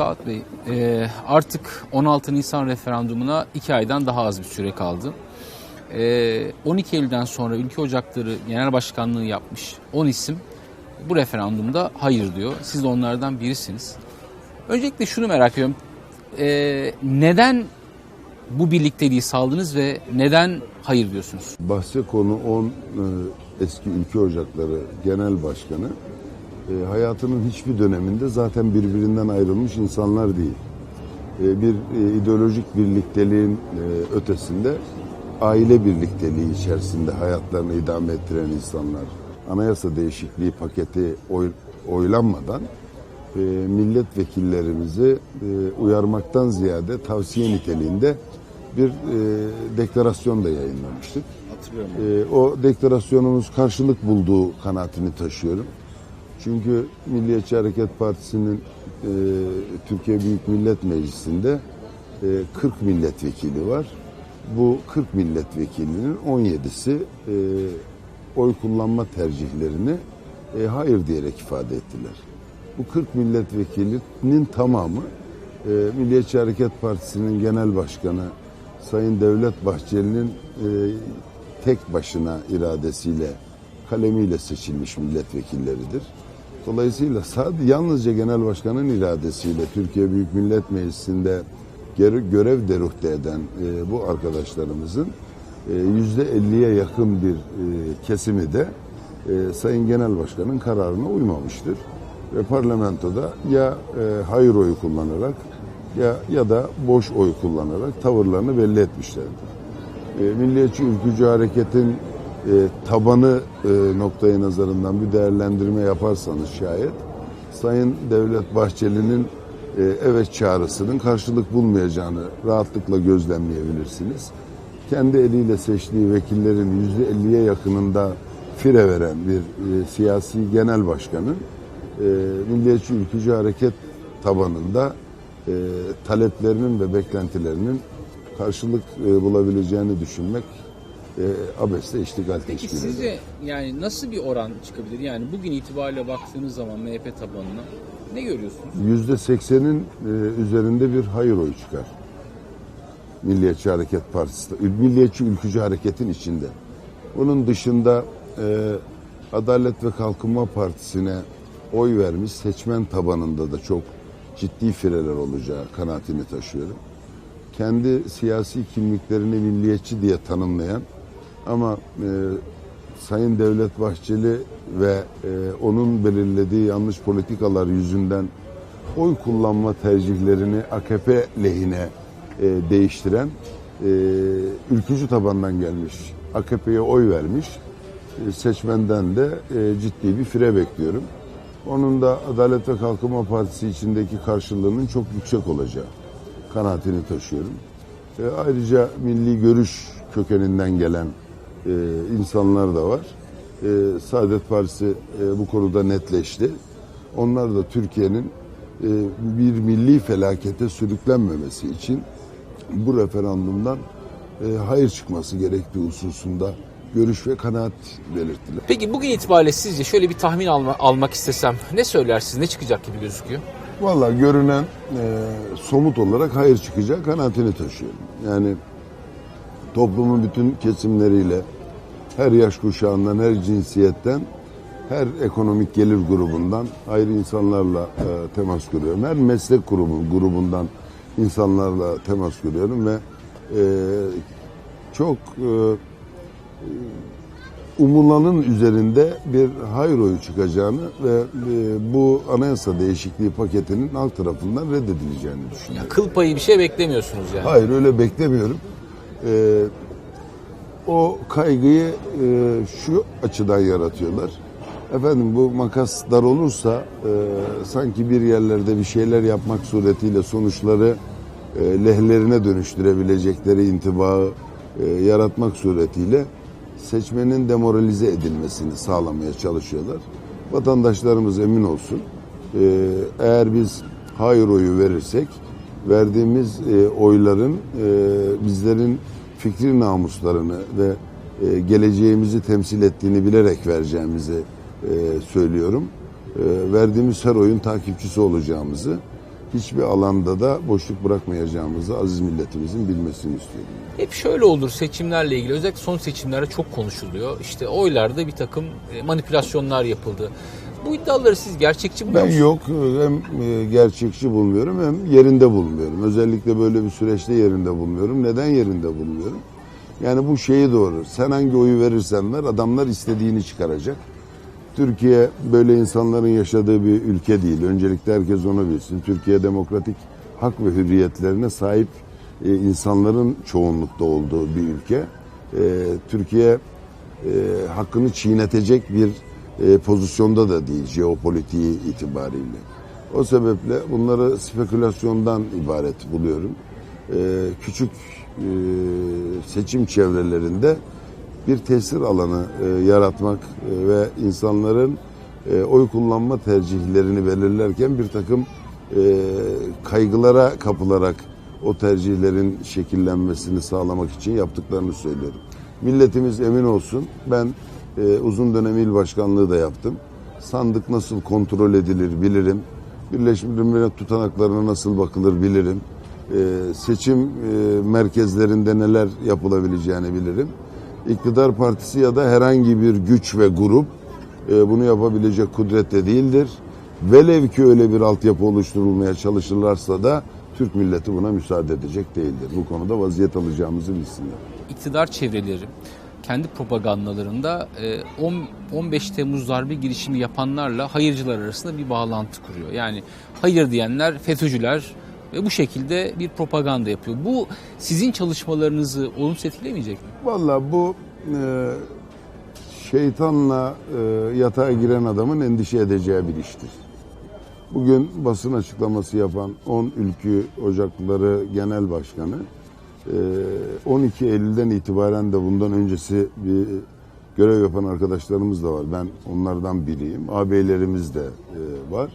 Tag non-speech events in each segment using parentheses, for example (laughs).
Saat Bey, e, artık 16 Nisan referandumuna 2 aydan daha az bir süre kaldı. E, 12 Eylül'den sonra Ülke Ocakları Genel Başkanlığı yapmış 10 isim bu referandumda hayır diyor. Siz de onlardan birisiniz. Öncelikle şunu merak ediyorum. E, neden bu birlikteliği sağladınız ve neden hayır diyorsunuz? Bahse konu 10 e, eski ülke ocakları genel başkanı e, hayatının hiçbir döneminde zaten birbirinden ayrılmış insanlar değil. E, bir e, ideolojik birlikteliğin e, ötesinde aile birlikteliği içerisinde hayatlarını idame ettiren insanlar. Anayasa değişikliği paketi oy, oylanmadan e, milletvekillerimizi e, uyarmaktan ziyade tavsiye niteliğinde bir e, deklarasyon da yayınlamıştık. E, o deklarasyonumuz karşılık bulduğu kanaatini taşıyorum. Çünkü Milliyetçi Hareket Partisi'nin e, Türkiye Büyük Millet Meclisi'nde e, 40 milletvekili var. Bu 40 milletvekilinin 17'si e, oy kullanma tercihlerini e, hayır diyerek ifade ettiler. Bu 40 milletvekilinin tamamı e, Milliyetçi Hareket Partisi'nin genel başkanı Sayın Devlet Bahçeli'nin e, tek başına iradesiyle, kalemiyle seçilmiş milletvekilleridir. Dolayısıyla sadece yalnızca genel başkanın iradesiyle Türkiye Büyük Millet Meclisi'nde görev derühte eden e, bu arkadaşlarımızın e, yüzde 50'ye yakın bir e, kesimi de Sayın Genel Başkan'ın kararına uymamıştır. Ve parlamentoda ya hayır oyu kullanarak ya ya da boş oy kullanarak tavırlarını belli etmişlerdir. E, Milliyetçi Ülkücü Hareket'in e, tabanı e, noktayı nazarından bir değerlendirme yaparsanız şayet Sayın Devlet Bahçeli'nin e, evet çağrısının karşılık bulmayacağını rahatlıkla gözlemleyebilirsiniz. Kendi eliyle seçtiği vekillerin yüzde elliye yakınında fire veren bir e, siyasi genel başkanın e, Milliyetçi Ülkücü Hareket tabanında e, taleplerinin ve beklentilerinin karşılık e, bulabileceğini düşünmek e, abesle iştigal Peki teşkil eder. sizce yani nasıl bir oran çıkabilir? Yani bugün itibariyle baktığınız zaman MHP tabanına ne görüyorsunuz? Yüzde seksenin e, üzerinde bir hayır oyu çıkar. Milliyetçi Hareket Partisi, Milliyetçi Ülkücü Hareket'in içinde. Bunun dışında e, Adalet ve Kalkınma Partisi'ne oy vermiş seçmen tabanında da çok ciddi fireler olacağı kanaatini taşıyorum. Kendi siyasi kimliklerini milliyetçi diye tanımlayan ama e, Sayın Devlet Bahçeli ve e, onun belirlediği yanlış politikalar yüzünden oy kullanma tercihlerini AKP lehine e, değiştiren e, ülkücü tabandan gelmiş. AKP'ye oy vermiş. E, seçmenden de e, ciddi bir fire bekliyorum. Onun da Adalet ve Kalkınma Partisi içindeki karşılığının çok yüksek olacağı kanaatini taşıyorum. E, ayrıca milli görüş kökeninden gelen e, insanlar da var. E, Saadet Partisi e, bu konuda netleşti. Onlar da Türkiye'nin e, bir milli felakete sürüklenmemesi için bu referandumdan e, hayır çıkması gerektiği hususunda görüş ve kanaat belirttiler. Peki bugün itibariyle sizce şöyle bir tahmin alma- almak istesem ne söylersiniz? Ne çıkacak gibi gözüküyor? Valla görünen e, somut olarak hayır çıkacak kanaatini taşıyorum. Yani toplumun bütün kesimleriyle her yaş kuşağından, her cinsiyetten, her ekonomik gelir grubundan hayır insanlarla e, temas kuruyorum. Her meslek grubu, grubundan insanlarla temas kuruyorum ve e, çok e, umulanın üzerinde bir hayır oyu çıkacağını ve e, bu anayasa değişikliği paketinin halk tarafından reddedileceğini düşünüyorum. Ya kıl payı bir şey beklemiyorsunuz yani. Hayır öyle beklemiyorum. Ee, o kaygıyı e, şu açıdan yaratıyorlar. Efendim bu makas dar olursa e, sanki bir yerlerde bir şeyler yapmak suretiyle sonuçları e, lehlerine dönüştürebilecekleri intibağı e, yaratmak suretiyle seçmenin demoralize edilmesini sağlamaya çalışıyorlar. Vatandaşlarımız emin olsun. e, eğer biz hayır oyu verirsek verdiğimiz e, oyların e, bizlerin fikri namuslarını ve e, geleceğimizi temsil ettiğini bilerek vereceğimizi e, söylüyorum. E, verdiğimiz her oyun takipçisi olacağımızı hiçbir alanda da boşluk bırakmayacağımızı aziz milletimizin bilmesini istiyorum. Hep şöyle olur seçimlerle ilgili özellikle son seçimlerde çok konuşuluyor. İşte oylarda bir takım e, manipülasyonlar yapıldı. Bu iddiaları siz gerçekçi buluyor Ben musunuz? yok hem e, gerçekçi bulmuyorum hem yerinde bulmuyorum. Özellikle böyle bir süreçte yerinde bulmuyorum. Neden yerinde bulmuyorum? Yani bu şeyi doğru. Sen hangi oyu verirsen ver adamlar istediğini çıkaracak. Türkiye böyle insanların yaşadığı bir ülke değil. Öncelikle herkes onu bilsin. Türkiye demokratik hak ve hürriyetlerine sahip e, insanların çoğunlukta olduğu bir ülke. E, Türkiye e, hakkını çiğnetecek bir e, pozisyonda da değil jeopolitiği itibariyle. O sebeple bunları spekülasyondan ibaret buluyorum. E, küçük e, seçim çevrelerinde bir tesir alanı e, yaratmak ve insanların oy kullanma tercihlerini belirlerken bir takım kaygılara kapılarak o tercihlerin şekillenmesini sağlamak için yaptıklarını söylüyorum. Milletimiz emin olsun ben e, uzun dönem il başkanlığı da yaptım. Sandık nasıl kontrol edilir bilirim. Birleşmiş Milletler tutanaklarına nasıl bakılır bilirim. E, seçim e, merkezlerinde neler yapılabileceğini bilirim. İktidar partisi ya da herhangi bir güç ve grup e, bunu yapabilecek kudrette değildir. Velev ki öyle bir altyapı oluşturulmaya çalışırlarsa da Türk milleti buna müsaade edecek değildir. Bu konuda vaziyet alacağımızı bilsinler. İktidar çevreleri kendi propagandalarında e, 10 15 Temmuz darbe girişimi yapanlarla hayırcılar arasında bir bağlantı kuruyor. Yani hayır diyenler FETÖ'cüler ve bu şekilde bir propaganda yapıyor. Bu sizin çalışmalarınızı olumsuz etkilemeyecek mi? Vallahi bu e, şeytanla e, yatağa giren adamın endişe edeceği bir iştir. Bugün basın açıklaması yapan 10 Ülkü Ocakları Genel Başkanı e, 12 Eylül'den itibaren de bundan öncesi bir görev yapan arkadaşlarımız da var. Ben onlardan biriyim. Ağabeylerimiz de e, var.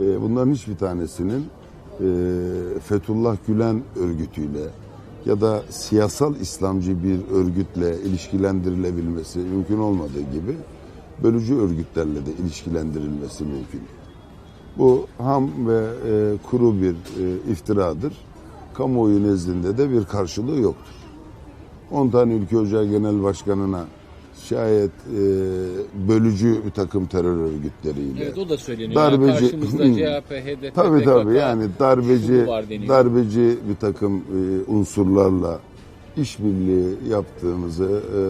E, bunların hiçbir tanesinin e, Fethullah Gülen örgütüyle ya da siyasal İslamcı bir örgütle ilişkilendirilebilmesi mümkün olmadığı gibi bölücü örgütlerle de ilişkilendirilmesi mümkün. Bu ham ve kuru bir iftiradır. Kamuoyu nezdinde de bir karşılığı yoktur. 10 tane ülke ocağı genel başkanına şayet e, bölücü bir takım terör örgütleriyle Evet o da söyleniyor. Darbeci- karşımızda CHP, HDP, Tabii PKK, tabii yani darbeci darbeci bir takım e, unsurlarla işbirliği yaptığımızı e,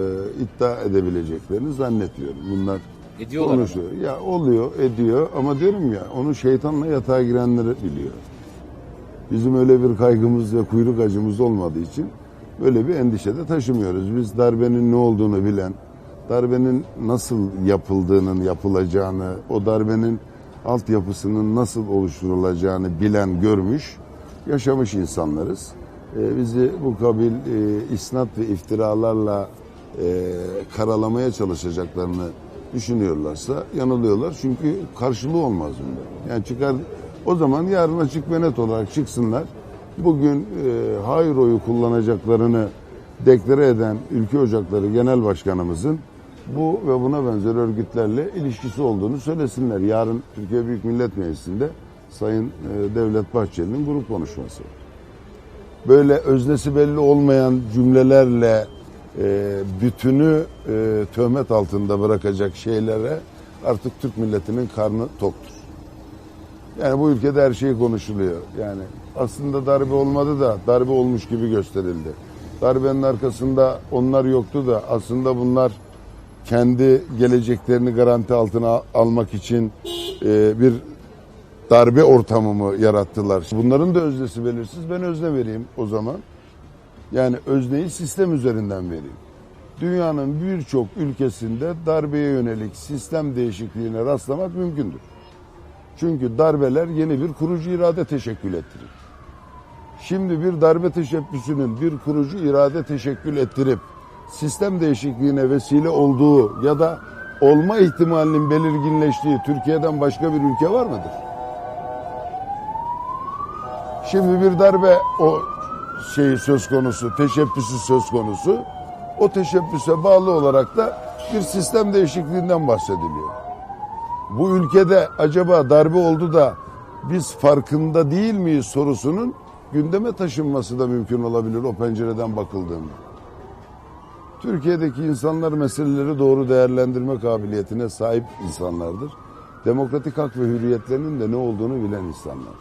iddia edebileceklerini zannetmiyorum. Bunlar Ediyorlar ama. konuşuyor. Ya oluyor, ediyor ama diyorum ya onu şeytanla yatağa girenleri biliyor. Bizim öyle bir kaygımız ve kuyruk acımız olmadığı için böyle bir endişe de taşımıyoruz. Biz darbenin ne olduğunu bilen, darbenin nasıl yapıldığının, yapılacağını, o darbenin altyapısının nasıl oluşturulacağını bilen, görmüş, yaşamış insanlarız. Ee, bizi bu kabil e, isnat ve iftiralarla e, karalamaya çalışacaklarını düşünüyorlarsa yanılıyorlar. Çünkü karşılığı olmaz bunda. Yani çıkar o zaman yarın açık ve net olarak çıksınlar. Bugün e, hayır oyu kullanacaklarını deklare eden Ülke Ocakları Genel Başkanımızın bu ve buna benzer örgütlerle ilişkisi olduğunu söylesinler. Yarın Türkiye Büyük Millet Meclisi'nde Sayın e, Devlet Bahçeli'nin grup konuşması. Böyle öznesi belli olmayan cümlelerle e, bütünü e, töhmet altında bırakacak şeylere artık Türk milletinin karnı toktur. Yani bu ülkede her şey konuşuluyor. Yani aslında darbe olmadı da darbe olmuş gibi gösterildi. Darbenin arkasında onlar yoktu da aslında bunlar kendi geleceklerini garanti altına almak için e, bir darbe ortamı mı yarattılar? Bunların da öznesi belirsiz. Ben özne vereyim o zaman. Yani özneyi sistem üzerinden vereyim. Dünyanın birçok ülkesinde darbeye yönelik sistem değişikliğine rastlamak mümkündür. Çünkü darbeler yeni bir kurucu irade teşekkül ettirir. Şimdi bir darbe teşebbüsünün bir kurucu irade teşekkül ettirip sistem değişikliğine vesile olduğu ya da olma ihtimalinin belirginleştiği Türkiye'den başka bir ülke var mıdır? Şimdi bir darbe o şeyi söz konusu, teşebbüsü söz konusu. O teşebbüse bağlı olarak da bir sistem değişikliğinden bahsediliyor. Bu ülkede acaba darbe oldu da biz farkında değil miyiz sorusunun gündeme taşınması da mümkün olabilir o pencereden bakıldığında. Türkiye'deki insanlar meseleleri doğru değerlendirme kabiliyetine sahip insanlardır. Demokratik hak ve hürriyetlerinin de ne olduğunu bilen insanlar.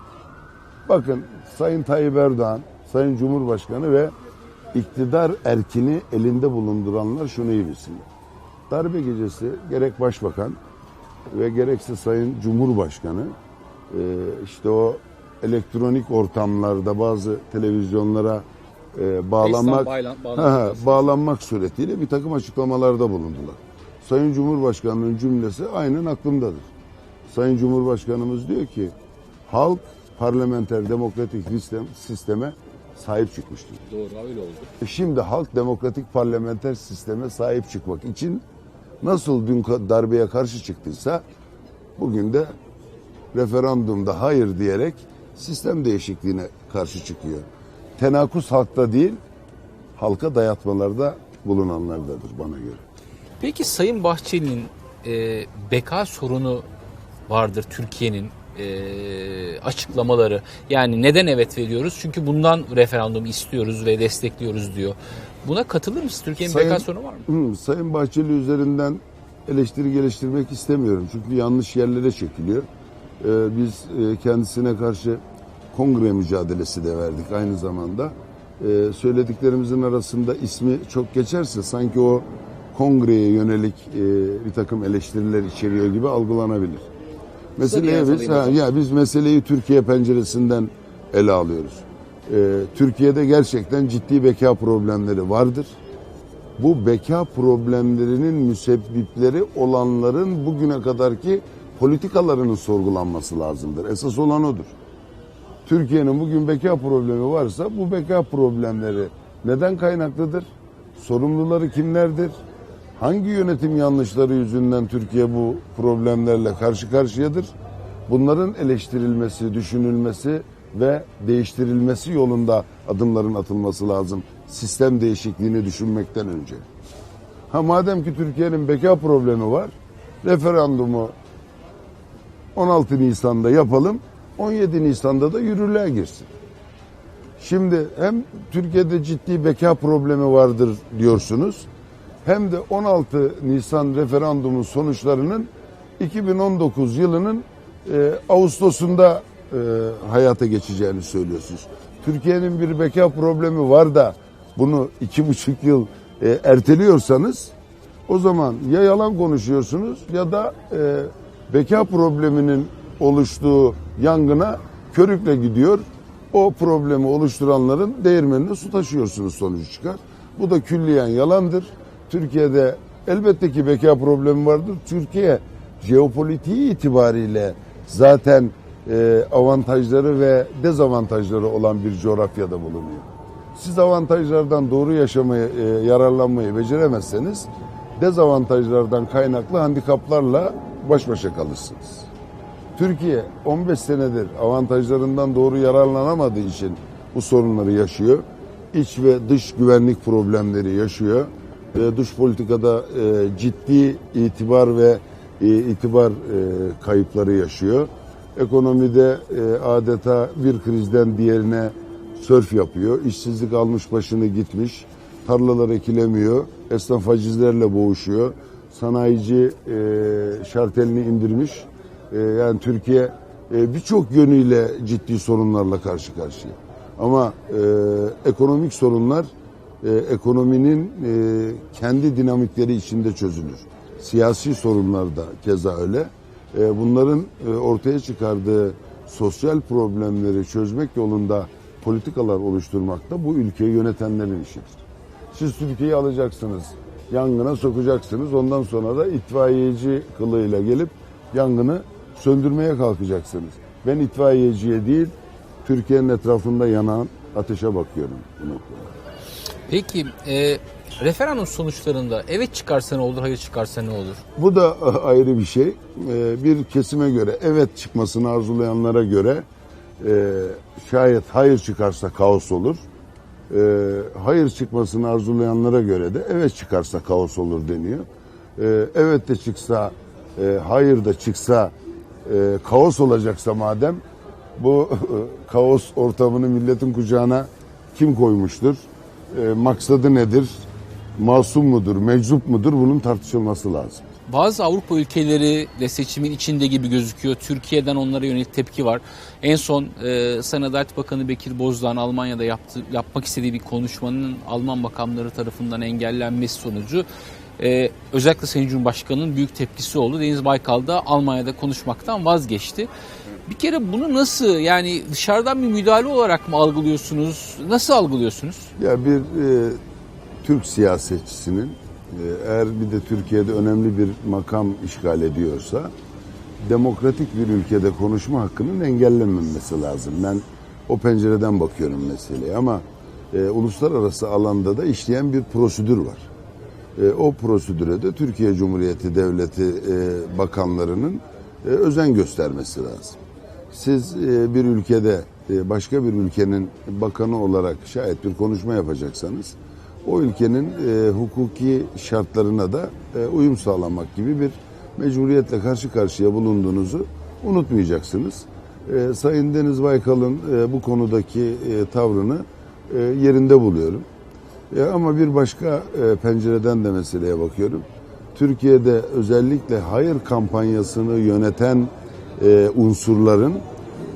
Bakın Sayın Tayyip Erdoğan, Sayın Cumhurbaşkanı ve iktidar erkini elinde bulunduranlar şunu iyi bilsinler. Darbe gecesi gerek Başbakan ve gerekse Sayın Cumhurbaşkanı e, işte o elektronik ortamlarda bazı televizyonlara e, bağlanmak bağlan- (laughs) bağlanmak bağlanmak suretiyle bir takım açıklamalarda bulundular. Sayın Cumhurbaşkanı'nın cümlesi aynen aklımdadır. Sayın Cumhurbaşkanımız diyor ki halk parlamenter demokratik sistem, sisteme sahip çıkmıştır. Doğru öyle oldu. E Şimdi halk demokratik parlamenter sisteme sahip çıkmak için nasıl dün darbeye karşı çıktıysa bugün de referandumda hayır diyerek sistem değişikliğine karşı çıkıyor. Tenakus halkta değil, halka dayatmalarda bulunanlardadır bana göre. Peki Sayın Bahçeli'nin e, beka sorunu vardır Türkiye'nin e, açıklamaları. Yani neden evet veriyoruz? Çünkü bundan referandum istiyoruz ve destekliyoruz diyor. Buna katılır mısınız? Türkiye'nin Sayın- beka sorunu var mı? Hı, Sayın Bahçeli üzerinden eleştiri geliştirmek istemiyorum. Çünkü yanlış yerlere çekiliyor. Ee, biz e, kendisine karşı kongre mücadelesi de verdik aynı zamanda. Ee, söylediklerimizin arasında ismi çok geçerse sanki o kongreye yönelik e, bir takım eleştiriler içeriyor gibi algılanabilir. Meseleyi biz, ha, ya biz meseleyi Türkiye penceresinden ele alıyoruz. Ee, Türkiye'de gerçekten ciddi beka problemleri vardır bu beka problemlerinin müsebbipleri olanların bugüne kadarki politikalarının sorgulanması lazımdır. Esas olan odur. Türkiye'nin bugün beka problemi varsa bu beka problemleri neden kaynaklıdır? Sorumluları kimlerdir? Hangi yönetim yanlışları yüzünden Türkiye bu problemlerle karşı karşıyadır? Bunların eleştirilmesi, düşünülmesi ve değiştirilmesi yolunda adımların atılması lazım. Sistem değişikliğini düşünmekten önce. Ha madem ki Türkiye'nin beka problemi var, referandumu 16 Nisan'da yapalım, 17 Nisan'da da yürürlüğe girsin. Şimdi hem Türkiye'de ciddi beka problemi vardır diyorsunuz, hem de 16 Nisan referandumun sonuçlarının 2019 yılının e, Ağustos'unda e, hayata geçeceğini söylüyorsunuz. Türkiye'nin bir beka problemi var da bunu iki buçuk yıl e, erteliyorsanız o zaman ya yalan konuşuyorsunuz ya da e, beka probleminin oluştuğu yangına körükle gidiyor. O problemi oluşturanların değirmenine su taşıyorsunuz sonucu çıkar. Bu da külliyen yalandır. Türkiye'de elbette ki beka problemi vardır. Türkiye jeopolitiği itibariyle zaten e, avantajları ve dezavantajları olan bir coğrafyada bulunuyor. Siz avantajlardan doğru yaşamayı, e, yararlanmayı beceremezseniz dezavantajlardan kaynaklı handikaplarla baş başa kalırsınız. Türkiye 15 senedir avantajlarından doğru yararlanamadığı için bu sorunları yaşıyor. İç ve dış güvenlik problemleri yaşıyor. Dış politikada e, ciddi itibar ve e, itibar e, kayıpları yaşıyor. Ekonomide adeta bir krizden diğerine sörf yapıyor. İşsizlik almış başını gitmiş. Tarlalar ekilemiyor. Esnaf hacizlerle boğuşuyor. Sanayici şartelini indirmiş. Yani Türkiye birçok yönüyle ciddi sorunlarla karşı karşıya. Ama ekonomik sorunlar e, ekonominin e, kendi dinamikleri içinde çözülür. Siyasi sorunlar da keza öyle. E, bunların e, ortaya çıkardığı sosyal problemleri çözmek yolunda politikalar oluşturmak da bu ülkeyi yönetenlerin işidir. Siz Türkiye'yi alacaksınız, yangına sokacaksınız. Ondan sonra da itfaiyeci kılığıyla gelip yangını söndürmeye kalkacaksınız. Ben itfaiyeciye değil, Türkiye'nin etrafında yanan ateşe bakıyorum. bu noktada. Peki e, referandum sonuçlarında evet çıkarsa ne olur, hayır çıkarsa ne olur? Bu da (laughs) ayrı bir şey. Ee, Bir kesime göre evet çıkmasını arzulayanlara göre e, şayet hayır çıkarsa kaos olur. Ee, Hayır çıkmasını arzulayanlara göre de evet çıkarsa kaos olur deniyor. Evet de çıksa, e, hayır da çıksa e, kaos olacaksa madem bu (laughs) kaos ortamını milletin kucağına kim koymuştur? E, maksadı nedir? Masum mudur, meczup mudur? Bunun tartışılması lazım. Bazı Avrupa ülkeleri de seçimin içinde gibi gözüküyor. Türkiye'den onlara yönelik tepki var. En son e, Sayın Adalet Bakanı Bekir Bozdağ'ın Almanya'da yaptı, yapmak istediği bir konuşmanın Alman makamları tarafından engellenmesi sonucu e, özellikle Sayın Cumhurbaşkanı'nın büyük tepkisi oldu. Deniz Baykal da Almanya'da konuşmaktan vazgeçti. Bir kere bunu nasıl yani dışarıdan bir müdahale olarak mı algılıyorsunuz? Nasıl algılıyorsunuz? Ya bir e, Türk siyasetçisinin e, eğer bir de Türkiye'de önemli bir makam işgal ediyorsa demokratik bir ülkede konuşma hakkının engellenmemesi lazım. Ben o pencereden bakıyorum meseleye ama e, uluslararası alanda da işleyen bir prosedür var. E, o prosedüre de Türkiye Cumhuriyeti Devleti e, bakanlarının e, özen göstermesi lazım. Siz e, bir ülkede e, başka bir ülkenin bakanı olarak şayet bir konuşma yapacaksanız o ülkenin e, hukuki şartlarına da uyum sağlamak gibi bir mecburiyetle karşı karşıya bulunduğunuzu unutmayacaksınız. Sayın Deniz Baykal'ın bu konudaki tavrını yerinde buluyorum. Ama bir başka pencereden de meseleye bakıyorum. Türkiye'de özellikle hayır kampanyasını yöneten e, unsurların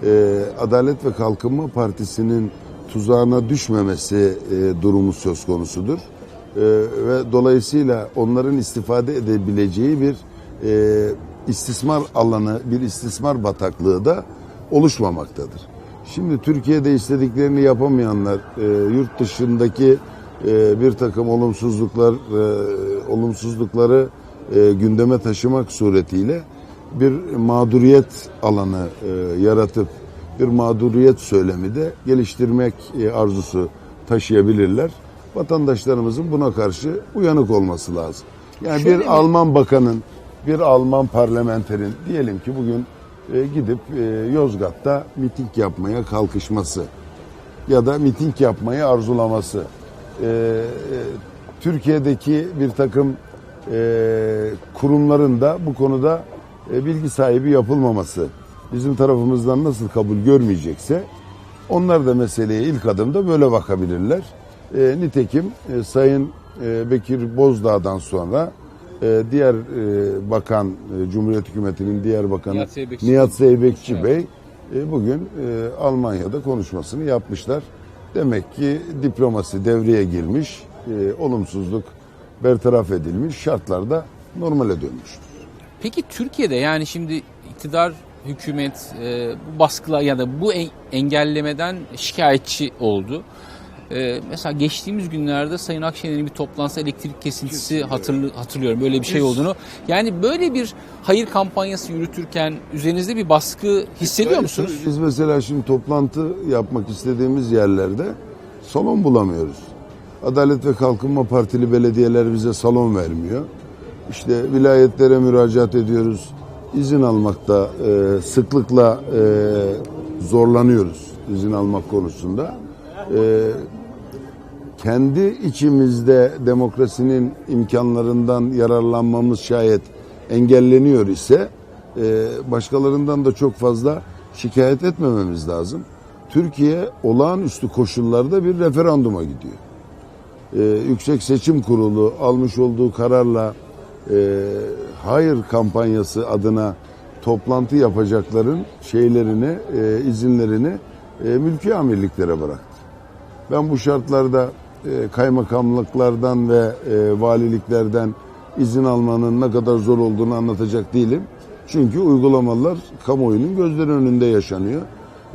e, Adalet ve Kalkınma Partisi'nin tuzağına düşmemesi e, durumu söz konusudur. E, ve dolayısıyla onların istifade edebileceği bir e, istismar alanı, bir istismar bataklığı da oluşmamaktadır. Şimdi Türkiye'de istediklerini yapamayanlar e, yurt dışındaki e, bir takım olumsuzluklar e, olumsuzlukları e, gündeme taşımak suretiyle bir mağduriyet alanı e, yaratıp bir mağduriyet söylemi de geliştirmek e, arzusu taşıyabilirler. Vatandaşlarımızın buna karşı uyanık olması lazım. Yani Şöyle bir mi? Alman bakanın, bir Alman parlamenterin diyelim ki bugün e, gidip e, Yozgat'ta miting yapmaya kalkışması ya da miting yapmayı arzulaması. e, e, Türkiye'deki bir takım e, kurumların da bu konuda bilgi sahibi yapılmaması bizim tarafımızdan nasıl kabul görmeyecekse onlar da meseleye ilk adımda böyle bakabilirler. E, nitekim e, Sayın e, Bekir Bozdağ'dan sonra e, diğer e, bakan, e, Cumhuriyet Hükümeti'nin diğer bakanı Nihat Zeybekçi. Bey e, bugün e, Almanya'da konuşmasını yapmışlar. Demek ki diplomasi devreye girmiş, e, olumsuzluk bertaraf edilmiş, şartlar da normale dönmüş. Peki Türkiye'de yani şimdi iktidar hükümet e, bu baskıla ya da bu en- engellemeden şikayetçi oldu. E, mesela geçtiğimiz günlerde Sayın Akşener'in bir toplantısı elektrik kesintisi hatırlı, hatırlıyorum böyle bir şey olduğunu. Yani böyle bir hayır kampanyası yürütürken üzerinizde bir baskı hissediyor musunuz? Biz mesela şimdi toplantı yapmak istediğimiz yerlerde salon bulamıyoruz. Adalet ve Kalkınma Partili belediyeler bize salon vermiyor. İşte vilayetlere müracaat ediyoruz. İzin almakta e, sıklıkla e, zorlanıyoruz izin almak konusunda. E, kendi içimizde demokrasinin imkanlarından yararlanmamız şayet engelleniyor ise e, başkalarından da çok fazla şikayet etmememiz lazım. Türkiye olağanüstü koşullarda bir referanduma gidiyor. E, Yüksek Seçim Kurulu almış olduğu kararla e, hayır kampanyası adına toplantı yapacakların şeylerini, e, izinlerini e, mülki amirliklere bıraktı. Ben bu şartlarda e, kaymakamlıklardan ve e, valiliklerden izin almanın ne kadar zor olduğunu anlatacak değilim. Çünkü uygulamalar kamuoyunun gözleri önünde yaşanıyor.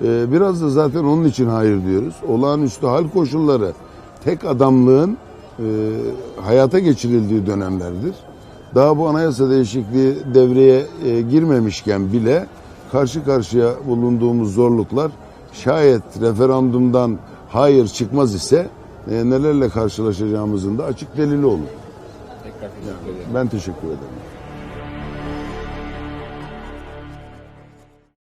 E, biraz da zaten onun için hayır diyoruz. Olağanüstü hal koşulları tek adamlığın e, hayata geçirildiği dönemlerdir. Daha bu anayasa değişikliği devreye e, girmemişken bile karşı karşıya bulunduğumuz zorluklar şayet referandumdan hayır çıkmaz ise e, nelerle karşılaşacağımızın da açık delili olur. Tekrar teşekkür ederim. Ben teşekkür ederim.